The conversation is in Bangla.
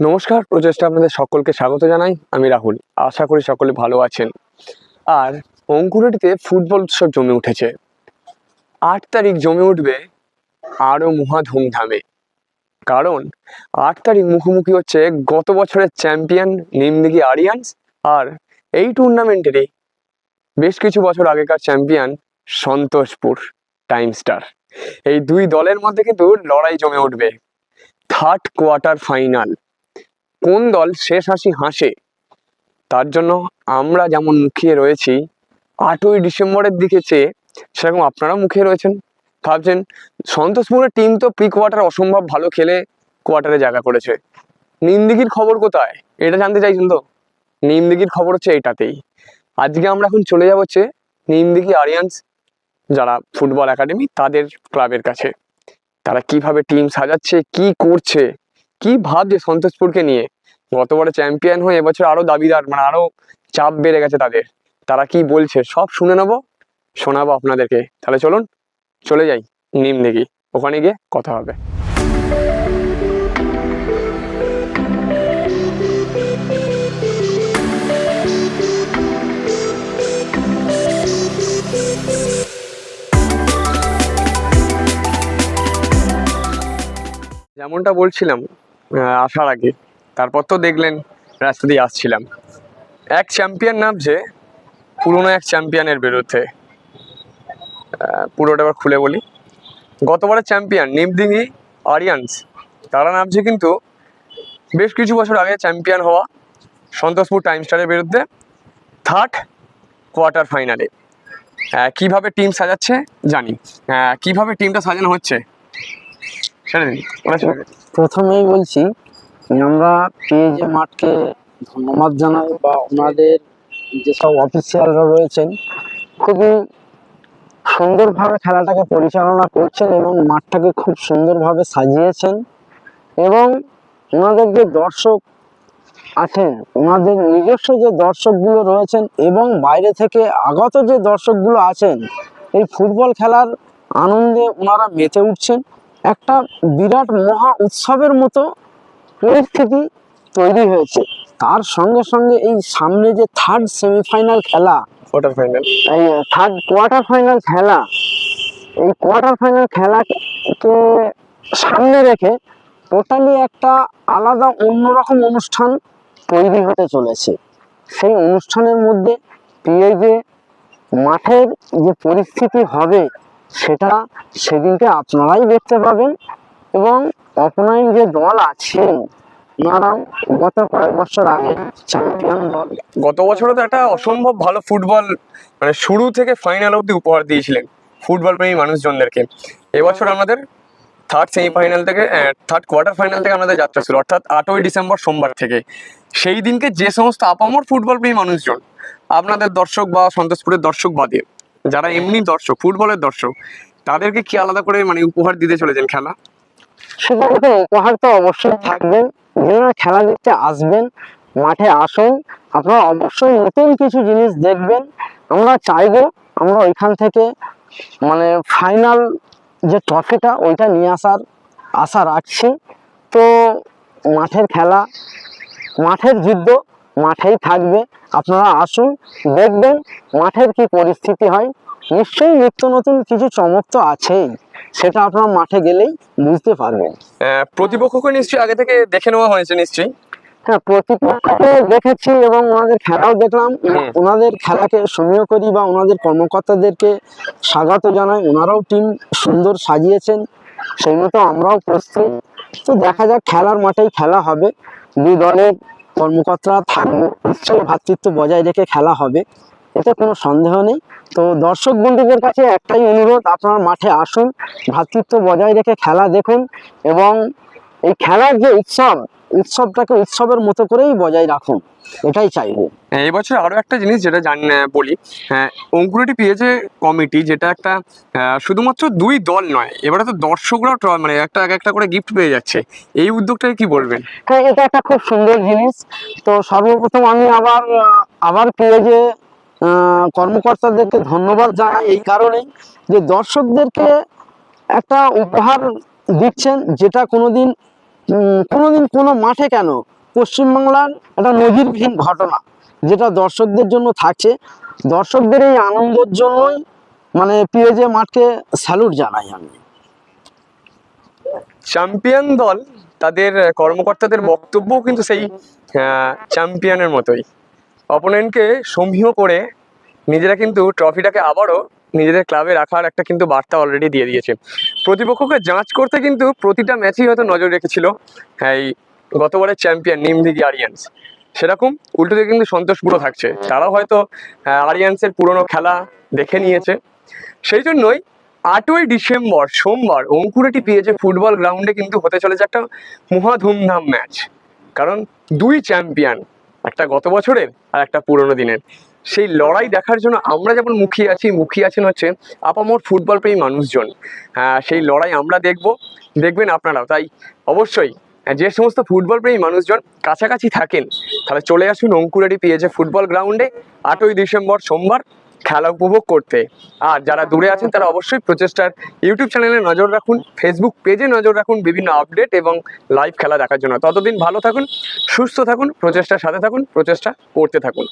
নমস্কার, প্রচেষ্টা আপনাদের সকলকে স্বাগত জানাই। আমি রাহুল। আশা করি সকলে ভালো আছেন। আর অঙ্কুরেটিতে ফুটবল উৎসব জমে উঠেছে। আট তারিখ জমে উঠবে আরও মহা ধুমধামে। কারণ আট তারিখ মুখোমুখি হচ্ছে গত বছরের চ্যাম্পিয়ন নিমদিঘি আরিয়ান্স আর এই টুর্নামেন্টেরই বেশ কিছু বছর আগেকার চ্যাম্পিয়ন সন্তোষপুর টাইম স্টার। এই দুই দলের মধ্যে কিন্তু লড়াই জমে উঠবে। Third quarter final. কোন দল শেষ হাসি হাসে, তার জন্য আমরা যেমন মুখিয়ে রয়েছি, আটই ডিসেম্বরের দিকে চেয়ে সেরকম আপনারা মুখিয়ে রয়েছেন। ভাবছেন সন্তোষপুরের টিম তো প্রি কোয়ার্টার অসম্ভব ভালো খেলে কোয়ার্টারে জায়গা করেছে। নিমদিঘির খবর কোথায়? এটা জানতে চাইছেন তো? নিমদিঘির খবর হচ্ছে এটাতেই আজকে আমরা এখন চলে যাব হচ্ছে নিমদিঘি আরিয়ান্স, যারা ফুটবল একাডেমি তাদের ক্লাবের কাছে। তারা কীভাবে টিম সাজাচ্ছে, কি করছে কি ভাবছে সন্তোষপুরকে নিয়ে? গতবারে চ্যাম্পিয়ন হয়ে এবছর আরও দাবিদার মানে আরও চাপ বেড়ে গেছে তাদের। তারা কি বলছে? সব শুনে নেব, শোনাবো আপনাদেরকে। তাহলে চলুন, চলে যাই নিম দেখি। ওখানে গিয়ে কথা হবে। যেমনটা বলছিলাম আসার আগে। তারপর তো দেখলেন রাস্তা দিয়ে আসছিলাম। এক চ্যাম্পিয়ন নামছে, পুরনো এক চ্যাম্পিয়নের বিরুদ্ধে। পুরোটা এবার খুলে বলি। গতবারের চ্যাম্পিয়ন নিমদিঘি আরিয়ান্স। তারা নামছে কিন্তু বেশ কিছু বছর আগে চ্যাম্পিয়ন হওয়া সন্তোষপুর টাইম স্টারের বিরুদ্ধে থার্ড কোয়ার্টার ফাইনালে কীভাবে টিম সাজাচ্ছে জানি। কীভাবে টিমটা সাজানো হচ্ছে? প্রথমেই বলছি আমরা পেজে মাঠকে ধন্যবাদ জানাই বা ওনাদের যেসব অফিসিয়ালরা রয়েছেন, খুবই সুন্দরভাবে খেলাটাকে পরিচালনা করছেন এবং মাঠটাকে খুব সুন্দরভাবে সাজিয়েছেন এবং ওনাদের যে দর্শক আছেন, ওনাদের নিজস্ব যে দর্শকগুলো রয়েছেন এবং বাইরে থেকে আগত যে দর্শকগুলো আছেন, এই ফুটবল খেলার আনন্দে ওনারা মেতে উঠছেন। একটা বিরাট মহা উৎসবের মতো পরিস্থিতি তৈরি হয়েছে। তার সঙ্গে সঙ্গে এই সামনে যে থার্ড সেমিফাইনাল খেলা কোয়ার্টার ফাইনাল এই থার্ড কোয়ার্টার ফাইনাল খেলা এই কোয়ার্টার ফাইনাল খেলাকে সামনে রেখে টোটালি একটা আলাদা অন্যরকম অনুষ্ঠান তৈরি হতে চলেছে। সেই অনুষ্ঠানের মধ্যে পিএজে মাঠের যে পরিস্থিতি হবে সেটা সেদিনকে আপনারাই দেখতে পাবেন এবং অপোনেন্ট যে দল আছেন গত কয়েক বছর আগে চ্যাম্পিয়ন দল। গত বছরও তো একটা অসম্ভব ভালো ফুটবল মানে শুরু থেকে ফাইনাল অবধি উপহার দিয়েছিলেন ফুটবল প্রেমী মানুষজনদেরকে। এবছর আমাদের থার্ড সেমিফাইনাল থেকে থার্ড কোয়ার্টার ফাইনাল থেকে আমাদের যাত্রা শুরু, অর্থাৎ আটই ডিসেম্বর সোমবার থেকে। সেই দিনকে যে সমস্ত আপামর ফুটবল প্রেমী মানুষজন, আপনাদের দর্শক বা সন্তোষপুরের দর্শক বাদে যারা এমনি দর্শক, ফুটবলের দর্শক, তাদেরকে কি আলাদা করে মানে উপহার দিতে চলেছেন খেলা? সেটাকে উপহার তো অবশ্যই থাকবেন যারা খেলা দেখতে আসবেন, মাঠে আসুন, আপনারা অবশ্যই নতুন কিছু জিনিস দেখবেন। আমরা চাইব আমরা ওইখান থেকে মানে ফাইনাল যে ট্রফিটা ওইটা নিয়ে আসার আশা রাখছি। তো মাঠের খেলা, মাঠের যুদ্ধ মাঠেই থাকবে। আপনারা আসুন দেখবেন মাঠের কি পরিস্থিতি হয়। নিশ্চয়ই নিত্য নতুন কিছু চমক তো আছেই। সেটা আপনারা মাঠে গেলেই বুঝতে পারবেন। আহ, প্রতিপক্ষকে নিশ্চয়ই আগে থেকে দেখে নেওয়া হয়েছে নিশ্চয়ই। হ্যাঁ প্রতিপক্ষকে দেখেছি এবং ওনাদের খেলাও দেখলাম। ওনাদের খেলাকে সমীহ করি বা ওনাদের কর্মকর্তাদেরকে স্বাগত জানাই। ওনারাও টিম সুন্দর সাজিয়েছেন। সেই মতো আমরাও প্রস্তুত। তো দেখা যাক খেলার মাঠেই খেলা হবে। দুই দলের কর্মকর্তারা থাকবে ভ্রাতৃত্ব বজায় রেখে খেলা হবে, এতে কোনো সন্দেহ নেই। তো দর্শক বন্ধুদের কাছে একটাই অনুরোধ, আপনারা মাঠে আসুন ভ্রাতৃত্ব বজায় রেখে খেলা দেখুন এবং এই খেলার যে উৎসব উৎসবটাকে উৎসবের মতো করেই বজায় রাখুন এটাই চাইব। হ্যাঁ, এবছর আরও একটা জিনিস যেটা জান বলি হ্যাঁ অঙ্কুরেটি পেয়েছে কমিটি যেটা একটা শুধুমাত্র দুই দল নয় এবারে তো দর্শকরাও মানে একটা এক একটা করে গিফট পেয়ে যাচ্ছে। এই উদ্যোগটাকে কি বলবেন? হ্যাঁ এটা একটা খুব সুন্দর জিনিস। তো সর্বপ্রথম আমি আবার আবার পেয়েছে কর্মকর্তাদেরকে ধন্যবাদ জানাই এই কারণেই যে দর্শকদেরকে একটা উপহার দিচ্ছেন যেটা কোনোদিন কোনোদিন কোনো মাঠে কেন? পশ্চিমবাংলার একটা নজিরবিহীন ঘটনা, যেটা দর্শকদের জন্য থাকছে। দর্শকদের এই আনন্দের জন্যই মানে পিএজে মাঠকে স্যালুট জানাই আমি। চ্যাম্পিয়ন দল, তাদের কর্মকর্তাদের বক্তব্যও কিন্তু সেই চ্যাম্পিয়নের মতোই। অপোনেন্টকে সমীহ করে নিজেরা কিন্তু ট্রফিটাকে আবারও নিজেদের ক্লাবে রাখার একটা কিন্তু বার্তা অলরেডি দিয়ে দিয়েছে। প্রতিপক্ষকে যাঁচ করতে কিন্তু প্রতিটা ম্যাচেই হয়তো নজর রেখেছিল। এই গতবারের চ্যাম্পিয়ন নিমদিঘি আরিয়ান্স। সেরকম উল্টো দিকে কিন্তু সন্তোষ পুরো থাকছে। তারাও হয়তো আরিয়ান্সের পুরনো খেলা দেখে নিয়েছে। সেই জন্যই আটই ডিসেম্বর, সোমবার অঙ্কুরেটি পিএজে ফুটবল গ্রাউন্ডে কিন্তু হতে চলেছে একটা মহা ধুমধাম ম্যাচ কারণ দুই চ্যাম্পিয়ন একটা গত বছরের আর একটা পুরনো দিনের। সেই লড়াই দেখার জন্য আমরা যেমন মুখিয়ে আছি মুখিয়ে আছেন হচ্ছে আপামোর ফুটবল প্রেমী মানুষজন। হ্যাঁ, সেই লড়াই আমরা দেখব। দেখবেন আপনারাও। তাই অবশ্যই হ্যাঁ, যে সমস্ত ফুটবল প্রেমী মানুষজন কাছাকাছি থাকেন তাহলে চলে আসুন অঙ্কুরেটি পিএজে ফুটবল গ্রাউন্ডে আটই ডিসেম্বর সোমবার খেলা উপভোগ করতে। আর যারা দূরে আছেন তারা অবশ্যই প্রচেষ্টার ইউটিউব চ্যানেলে নজর রাখুন ফেসবুক পেজে নজর রাখুন বিভিন্ন আপডেট এবং লাইভ খেলা দেখার জন্য। ততদিন ভালো থাকুন সুস্থ থাকুন প্রচেষ্টার সাথে থাকুন প্রচেষ্টা করতে থাকুন।